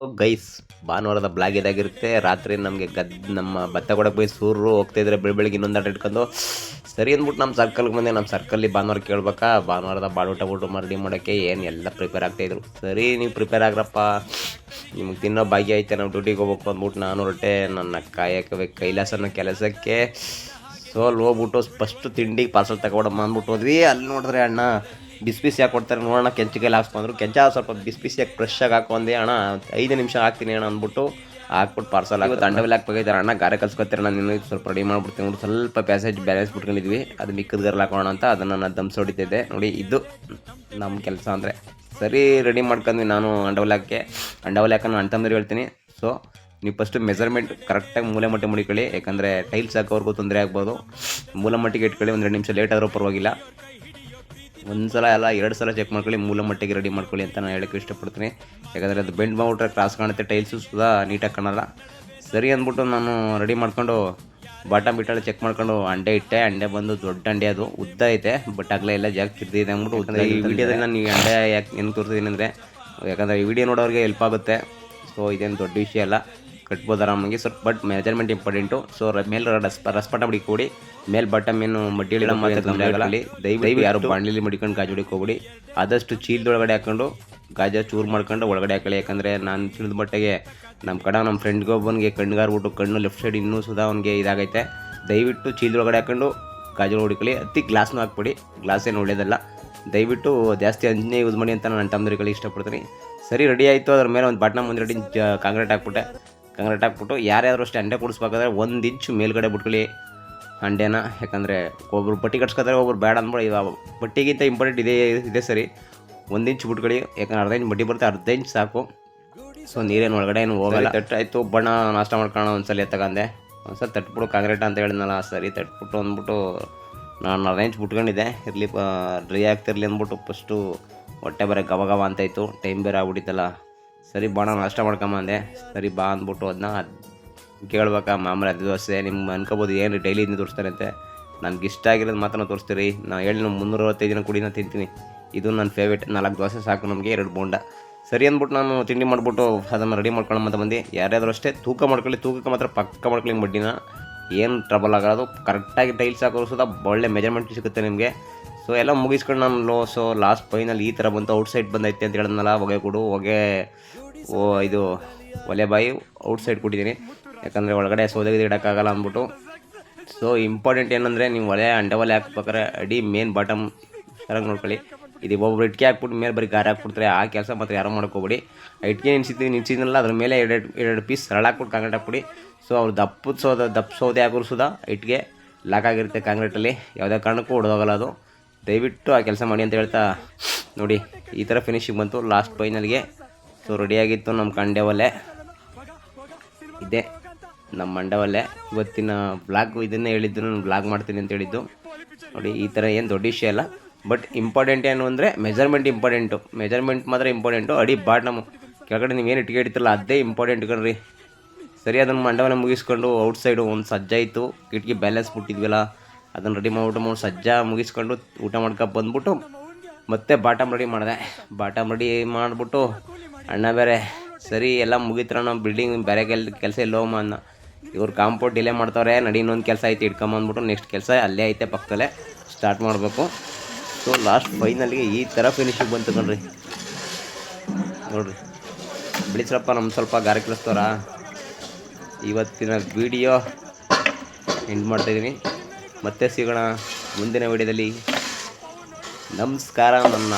Guys ಭಾನುವಾರದ blog ಇದಾಗಿರುತ್ತೆ. ರಾತ್ರಿ ನಮಗೆ ಗದ್ ನಮ್ಮ ಭತ್ತ ಕೊಡಕ್ಕೆ ಬೈ ಸೂರು ಹೋಗ್ತಾ ಇದ್ರೆ ಬೆಳಿ ಬೆಳಿಗ್ಗೆ ಇನ್ನೊಂದು ಆಟ ಇಟ್ಕೊಂಡು, ಸರಿ ಅಂದ್ಬಿಟ್ಟು ನಮ್ಮ ಸರ್ಕಲ್ಗೆ ಬಂದೆ. ನಮ್ಮ ಸರ್ಕಲ್ಲಿ ಭಾನುವಾರ ಕೇಳ್ಬೇಕಾ. ಭಾನುವಾರದ ಬಾಡೂಟ ಊಟ ಮಾಡಿ ಮಾಡೋಕ್ಕೆ ಏನು ಎಲ್ಲ ಪ್ರಿಪೇರ್ ಆಗ್ತಾಯಿದ್ರು ಸರಿ, ನೀವು ಪ್ರಿಪೇರ್ ಆಗ್ರಪ್ಪ. ನಿಮ್ಗೆ ತಿನ್ನೋ ಭಾಗ್ಯ ಐತೆ, ನಾವು ಡ್ಯೂಟಿಗೆ ಹೋಗ್ಬೇಕು ಅಂದ್ಬಿಟ್ಟು ನಾನು ಹೊರಟೆ. ನನ್ನ ಕಾಯಕವೇ ಕೈಲಾಸನ ಕೆಲಸಕ್ಕೆ ಸೊ ಅಲ್ಲಿ ಹೋಗ್ಬಿಟ್ಟು ಫಸ್ಟು ತಿಂಡಿಗೆ ಪಾರ್ಸಲ್ ತಗೊಬಿಡಮ್ಮ ಅಂದ್ಬಿಟ್ಟು ಹೋದ್ವಿ. ಅಲ್ಲಿ ನೋಡಿದ್ರೆ ಅಣ್ಣ ಬಿಸಿ ಬಿಸಿ ಹಾಕಿ ಕೊಡ್ತಾರೆ. ನೋಡೋಣ ಕೆಂಚಿಗೆಲ್ಲ ಹಾಕ್ಸ್ಕೊಂಡ್ರು. ಕೆಂಚ ಸ್ವಲ್ಪ ಬಿಸಿ ಫ್ರೆಶ್ ಆಗಿ ಹಾಕೊಂಡೆ ಅಣ್ಣ, ಐದು ನಿಮಿಷ ಹಾಕ್ತೀನಿ ಅಣ್ಣ ಅಂದ್ಬಿಟ್ಟು ಹಾಕ್ಬಿಟ್ಟು ಪಾರ್ಸಲ್ ಆಗಿ ದಂಡವೆಲ್ಲ ಹಾಕ್ಬೇಕಾಯ್ತಾರೆ ಅಣ್ಣ. ಗಾರೆ ಕಲ್ಸ್ಕೊತಾರೆ ನಾನು ಸ್ವಲ್ಪ ರೆಡಿ ಮಾಡ್ಬಿಡ್ತೀನಿ ನೋಡಿ ಸ್ವಲ್ಪ ಪ್ಯಾಸೇಜ್ ಬ್ಯಾಲೆನ್ಸ್ ಬಿಟ್ಕೊಂಡಿದ್ವಿ. ಅದು ಮಿಕ್ಕದ ಹಾಕೋಣ ಅಂತ ಅದನ್ನು ನಾನು ದಮ್ಸ್ ಹೊಡಿತಿದ್ದೆ. ನೋಡಿ, ಇದು ನಮ್ಮ ಕೆಲಸ ಅಂದರೆ. ಸರಿ ರೆಡಿ ಮಾಡ್ಕೊಂಡ್ವಿ ನಾನು ಅಂಡವಲ್ಯಾಕೆ ಅಂಡವಲ್ಯಾಕ ನಾನು ಅಂತಂದ್ರೆ ಹೇಳ್ತೀನಿ. ಸೊ ನೀವು ಫಸ್ಟು ಮೆಜರ್ಮೆಂಟ್ ಕರೆಕ್ಟಾಗಿ ಮೂಲೆ ಮಟ್ಟಿ ಮುಡಿಕೊಳ್ಳಿ. ಯಾಕಂದರೆ ಟೈಲ್ಸ್ ಹಾಕೋರ್ಗೂ ತೊಂದರೆ ಆಗ್ಬೋದು. ಮೂಲ ಮಟ್ಟಿಗೆ ಇಟ್ಕೊಳ್ಳಿ. ಒಂದು ಎರಡು ನಿಮಿಷ ಲೇಟ್ ಆದರೂ ಪರವಾಗಿಲ್ಲ. ಒಂದು ಸಲ ಎಲ್ಲ ಎರಡು ಸಲ ಚೆಕ್ ಮಾಡ್ಕೊಳ್ಳಿ ಮೂಲ ಮಟ್ಟಿಗೆ ರೆಡಿ ಮಾಡ್ಕೊಳ್ಳಿ ಅಂತ ನಾನು ಹೇಳೋಕ್ಕೆ ಇಷ್ಟಪಡ್ತೀನಿ. ಯಾಕಂದರೆ ಅದು ಬೆಂಡ್ ಮಾಡಿಬಿಟ್ರೆ ಕ್ರಾಸ್ ಕಾಣುತ್ತೆ ಟೈಲ್ಸು ಸುಧಾ ನೀಟಾಗಿ ಕಾಣಲ್ಲ. ಸರಿ ಅಂದ್ಬಿಟ್ಟು ನಾನು ರೆಡಿ ಮಾಡ್ಕೊಂಡು ಬಾಟಮ್ ಬಿಟ್ಟಲ್ಲಿ ಚೆಕ್ ಮಾಡ್ಕೊಂಡು ಅಂಡೆ ಇಟ್ಟೆ ಅಂಡೆ ಬಂದು ದೊಡ್ಡ ಅಂಡೆ ಅದು ಉದ್ದ ಐತೆ ಬಟ್ ಆಗಲೇ ಎಲ್ಲ ಜಾಗ ತಿರ್ದಿದೆ ಅಂದ್ಬಿಟ್ಟು ಈ ವಿಡಿಯೋದಲ್ಲಿ ನಾನು ಈ ಅಂಡೆ ಯಾಕೆ ಏನು ತೋರಿಸಿದ್ದೀನಿ ಅಂದರೆ ಯಾಕಂದರೆ ಈ ವಿಡಿಯೋ ನೋಡೋರಿಗೆ ಹೆಲ್ಪ್ ಆಗುತ್ತೆ. ಸೊ ಇದೇನು ದೊಡ್ಡ ವಿಷಯ ಅಲ್ಲ. ಕಟ್ಬೋದು ಆರಾಮಾಗಿ ಸ್ವಲ್ಪ ಬಟ್ ಮೆಜರ್ಮೆಂಟ್ ಇಂಪಾರ್ಟೆಂಟು ಸೊ ಮೇಲೆ ರಸ್ ರಸ್ಪಟ ಬಿಡಿ ಕೂಡಿ ಮೇಲೆ ಬಟಮ್ ಏನು ಮಡ್ಡಿ ಮಾತ್ರ ತೊಂದರೆ ಆಗಲ್ಲ. ದಯವಿಟ್ಟು ಯಾರು ಬಾಣಲಿಲಿ ಮಡಿಕೊಂಡು ಗಾಜು ಹೊಡಿಕ್ ಹೋಗ್ಬಿಡಿ. ಆದಷ್ಟು ಚೀಲದೊಳಗಡೆ ಹಾಕೊಂಡು ಗಾಜ ಚೂರು ಮಾಡ್ಕೊಂಡು ಒಳಗಡೆ ಹಾಕೊಳ್ಳಿ. ಯಾಕಂದರೆ ನಾನು ತಿಳಿದ ಮಟ್ಟಿಗೆ ನಮ್ಮ ಕಡೆ ನಮ್ಮ ಫ್ರೆಂಡ್ಗೆ ಒಬ್ಬನಿಗೆ ಕಣ್ಗಾರ್ಬಿಟ್ಟು ಕಣ್ಣು ಲೆಫ್ಟ್ ಸೈಡ್ ಇನ್ನೂ ಸುಧಾ ಅವನಿಗೆ ಇದಾಗೈತೆ. ದಯವಿಟ್ಟು ಚೀಲದೊಳಗಡೆ ಹಾಕೊಂಡು ಗಾಜು ಹೊಡಿಕೊಳ್ಳಿ. ಅತಿ ಗ್ಲಾಸ್ನೂ ಹಾಕ್ಬಿಡಿ. ಗ್ಲಾಸ್ ಏನು ಒಳ್ಳೇದಲ್ಲ. ದಯವಿಟ್ಟು ಜಾಸ್ತಿ ಅಂಜನೇ ಯೂಸ್ ಮಾಡಿ ಅಂತ ನಾನು ತಮ್ಮದರಿಗೆ ಇಷ್ಟಪಡ್ತೀನಿ. ಸರಿ ರೆಡಿ ಆಯಿತು. ಅದ್ರ ಮೇಲೆ ಒಂದು ಬಟ್ನ ಮುಂದೆ ರೆಡಿ ಕಾಂಕ್ರೀಟ್ ಹಾಕ್ಬಿಟ್ಟೆ. ಕಾಂಕ್ರೀಟ್ ಹಾಕ್ಬಿಟ್ಟು ಯಾರ್ಯಾರು ಅಷ್ಟೇ ಅಂಡೆ ಕುಡಿಸ್ಬೇಕಾದ್ರೆ ಒಂದು ಇಂಚು ಮೇಲ್ಗಡೆ ಬಿಟ್ಕೊಳ್ಳಿ ಅಂಡೆನ. ಯಾಕಂದರೆ ಒಬ್ರು ಬಟ್ಟೆ ಕಟ್ಸ್ಕೊತಾರೆ ಒಬ್ರು ಬೇಡ ಅಂದ್ಬಿಟ್ಟು ಇವಾಗ ಬಟ್ಟೆಗಿಂತ ಇಂಪಾರ್ಟೆಂಟ್ ಇದೆ ಇದೆ ಸರಿ. ಒಂದು ಇಂಚು ಬಿಟ್ಕೊಳ್ಳಿ. ಯಾಕಂದ್ರೆ ಅರ್ಧ ಇಂಚು ಬಟ್ಟೆ ಬರುತ್ತೆ ಅರ್ಧ ಇಂಚು ಸಾಕು. ಸೊ ನೀರೇನು ಒಳಗಡೆ ಏನು ಹೋಗಲ್ಲ. ತಟ್ಟಾಯಿತು. ಬಣ್ಣ ನಾಷ್ಟ ಮಾಡ್ಕೊಳ್ಳೋಣ ಒಂದ್ಸಲ ಎತ್ತಕಂದೆ ಒಂದ್ಸಲ ತಟ್ಬಿಟ್ಟು ಕಾಂಕ್ರೀಟ್ ಅಂತ ಹೇಳಿದ್ನಲ್ಲ ಸರಿ ತಟ್ಬಿಟ್ಟು ಅಂದ್ಬಿಟ್ಟು ನಾನು ಅರ್ಧ ಇಂಚು ಬಿಟ್ಕೊಂಡಿದ್ದೆ. ಇರಲಿ ಡ್ರೈ ಆಗ್ತಿರ್ಲಿ ಅಂದ್ಬಿಟ್ಟು ಫಸ್ಟು ಹೊಟ್ಟೆ ಬರೋ ಗವಗವ ಅಂತ ಇತ್ತು ಟೈಮ್ ಬೇರೆ ಆಗ್ಬಿಟ್ಟಿತ್ತಲ್ಲ. ಸರಿ ಬಾಣ ನಾಷ್ಟ ಮಾಡ್ಕೊಂಬಂದೆ ಸರಿ ಬಾ ಅಂದ್ಬಿಟ್ಟು ಅದನ್ನ ಕೇಳ್ಬೇಕಾ, ಮಾಮೂಲಿ ಅದು ದೋಸೆ. ನಿಮ್ಗೆ ಅನ್ಕೋಬೋದು ಏನು ಡೈಲಿ ಇದನ್ನ ತೋರಿಸ್ತಾರೆ ಅಂತೆ ನನಗೆ ಇಷ್ಟ ಆಗಿರೋದು ಮಾತ್ರ ತೋರಿಸ್ತೀರಿ. ನಾನು ಹೇಳಿ ನಮ್ಮ ಮುನ್ನೂರವತ್ತೈದು ದಿನ ಕುಡಿನ ತಿಂತೀನಿ. ಇದು ನನ್ನ ಫೇವ್ರೇಟ್ ನಾಲ್ಕು ದೋಸೆ ಸಾಕು ನಮಗೆ, ಎರಡು ಬೋಂಡ. ಸರಿ ಅಂದ್ಬಿಟ್ಟು ನಾನು ತಿಂಡಿ ಮಾಡಿಬಿಟ್ಟು ಅದನ್ನು ರೆಡಿ ಮಾಡ್ಕೊಳ್ಳೋ ಬಂದು. ಯಾರ್ಯಾದ್ರೂ ಅಷ್ಟೇ ತೂಕ ಮಾಡ್ಕೊಳ್ಳಿ, ತೂಕಕ್ಕೆ ಮಾತ್ರ ಪಕ್ಕ ಮಾಡ್ಕೊಳ್ಳಿ ಬಡ್ಡಿನ. ಏನು ಟ್ರಬಲ್ ಆಗೋದು ಕರೆಕ್ಟಾಗಿ ಟೈಲ್ಸ್ ಹಾಕೋರು ಸುದ ಒಳ್ಳೆ ಮೆಜರ್ಮೆಂಟ್ ಸಿಗುತ್ತೆ ನಿಮಗೆ. ಸೊ ಎಲ್ಲ ಮುಗಿಸ್ಕೊಂಡು ನಾನು ಲೋ ಸೊ ಲಾಸ್ಟ್ ಫೈನಲ್ ಈ ಥರ ಬಂತು. ಔಟ್ಸೈಡ್ ಬಂದೈತೆ ಅಂತ ಹೇಳಿದ್ನಲ್ಲ, ಹೊಗೆ ಕೊಡು, ಹೊಗೆ, ಓ, ಇದು, ಒಲೆ ಬಾಯಿ ಔಟ್ಸೈಡ್ ಕೊಟ್ಟಿದ್ದೀನಿ. ಯಾಕಂದರೆ ಒಳಗಡೆ ಸೌದೆಗೆ ಇಡೋಕ್ಕಾಗಲ್ಲ ಅಂದ್ಬಿಟ್ಟು. ಸೊ ಇಂಪಾರ್ಟೆಂಟ್ ಏನಂದರೆ ನೀವು ಒಲೆ ಅಂಡೆ ಒಲೆ ಹಾಕ್ಬೇಕಾದ್ರೆ ಅಡಿ ಮೇನ್ ಬಾಟಮ್ ಚೆನ್ನಾಗಿ ನೋಡ್ಕೊಳ್ಳಿ. ಇದು ಒಬ್ಬೊಬ್ರು ಇಟ್ಕೆ ಹಾಕ್ಬಿಟ್ಟು ಮೇಲೆ ಬರೀ ಗಾರೆ ಹಾಕ್ಬಿಡ್ತಾರೆ. ಆ ಕೆಲಸ ಮಾತ್ರ ಯಾರು ಮಾಡ್ಕೋಬೇಡಿ. ಆ ಇಟ್ಕೆ ನಿನ್ಸಿದ್ದೀವಿ ನಿನ್ಸಿದ್ನಲ್ಲ ಅದ್ರ ಮೇಲೆ ಎರಡು ಎರಡು ಪೀಸ್ ಸರಳ ಹಾಕ್ಬಿಟ್ಟು ಕಾಂಕ್ರೀಟ್ ಹಾಕ್ಬಿಡಿ. ಸೊ ಅವ್ರು ದಪ್ಪದ ಸೌದೆ, ದಪ್ಪ ಸೌದೆ ಹಾಕೋರು ಸುದ ಇಟ್ಗೆ ಲಾಕ್ ಆಗಿರುತ್ತೆ ಕಾಂಕ್ರೀಟಲ್ಲಿ ಯಾವುದೇ ಕಾರಣಕ್ಕೂ ಹೊಡೆದೋಗಲ್ಲ ಅದು. ದಯವಿಟ್ಟು ಆ ಕೆಲಸ ಮಾಡಿ ಅಂತ ಹೇಳ್ತಾ ನೋಡಿ, ಈ ಥರ ಫಿನಿಶಿಂಗ್ ಬಂತು ಲಾಸ್ಟ್ ಫೈನಲ್ಗೆ ಸೊ ರೆಡಿಯಾಗಿತ್ತು ನಮ್ಮ ಕಂಡೆವಲ್ಲೇ ಇದೆ ನಮ್ಮ ಮಂಡವಲ್ಲೇ. ಇವತ್ತಿನ ಬ್ಲಾಗ್ ಇದನ್ನೇ ಹೇಳಿದ್ದು, ನಾನು ಬ್ಲಾಗ್ ಮಾಡ್ತೀನಿ ಅಂತ ಹೇಳಿದ್ದು. ನೋಡಿ, ಈ ಥರ ಏನು ದೊಡ್ಡ ವಿಷಯ ಅಲ್ಲ. ಬಟ್ ಇಂಪಾರ್ಟೆಂಟ್ ಏನು ಅಂದರೆ ಮೆಜರ್ಮೆಂಟ್ ಇಂಪಾರ್ಟೆಂಟು ಮೆಜರ್ಮೆಂಟ್ ಮಾತ್ರ ಇಂಪಾರ್ಟೆಂಟು ಅಡಿ ಬಾಟಮ್ ಕೆಳಗಡೆ ನೀವೇನು ಇಟ್ಕೆ ಇಡ್ತಿಲ್ಲ ಅದೇ ಇಂಪಾರ್ಟೆಂಟ್ ಕಣ್ರಿ. ಸರಿ, ಅದನ್ನು ಮಂಡವನ ಮುಗಿಸ್ಕೊಂಡು ಔಟ್ ಸೈಡು ಒಂದು ಸಜ್ಜಾಯಿತು ಕಿಟಕಿ ಬ್ಯಾಲೆನ್ಸ್ ಬಿಟ್ಟಿದ್ವಲ್ಲ. ಅದನ್ನು ರೆಡಿ ಮಾಡ್ಬಿಟ್ಟು ಮಾಡಿ ಸಜ್ಜ ಮುಗಿಸ್ಕೊಂಡು ಊಟ ಮಾಡ್ಕೊ ಬಂದ್ಬಿಟ್ಟು ಮತ್ತೆ ಬಾಟಮ್ ರೆಡಿ ಮಾಡಿದೆ. ಬಾಟಮ್ ರೆಡಿ ಮಾಡಿಬಿಟ್ಟು ಅಣ್ಣ ಬೇರೆ, ಸರಿ, ಎಲ್ಲ ಮುಗಿತ್ರ ನಾವು ಬಿಲ್ಡಿಂಗ್ ಬೇರೆ ಕೆಲ್, ಕೆಲಸ ಹೋಗ ಅನ್ನ ಇವ್ರು ಕಾಂಪೌಂಡ್ ಡಿಲೇ ಮಾಡ್ತಾವ್ರೆ, ನಡಿ ಇನ್ನೊಂದು ಕೆಲಸ ಐತೆ ಇಟ್ಕೊಂಬಂದ್ಬಿಟ್ಟು ನೆಕ್ಸ್ಟ್ ಕೆಲಸ ಅಲ್ಲೇ ಐತೆ ಪಕ್ಕದಲ್ಲೇ ಸ್ಟಾರ್ಟ್ ಮಾಡಬೇಕು. ಸೊ ಲಾಸ್ಟ್ ಫೈನಲ್ಗೆ ಈ ಥರ ಫಿನಿಷಿಂಗ್ ಬಂತು ಕಣ್ರಿ. ನೋಡ್ರಿ ಬಿಳಿಸ್ರಪ್ಪ ನಮ್ಮ ಸ್ವಲ್ಪ ಗಾರೆ ಕಲಿಸ್ತಾರ ಇವತ್ತಿನ ವಿಡಿಯೋ ಎಂಡ್ ಮಾಡ್ತಾಯಿದ್ದೀನಿ ಮತ್ತೆ ಸಿಗೋಣ ಮುಂದಿನ ವಿಡಿಯೋದಲ್ಲಿ. ನಮಸ್ಕಾರ ನನ್ನ.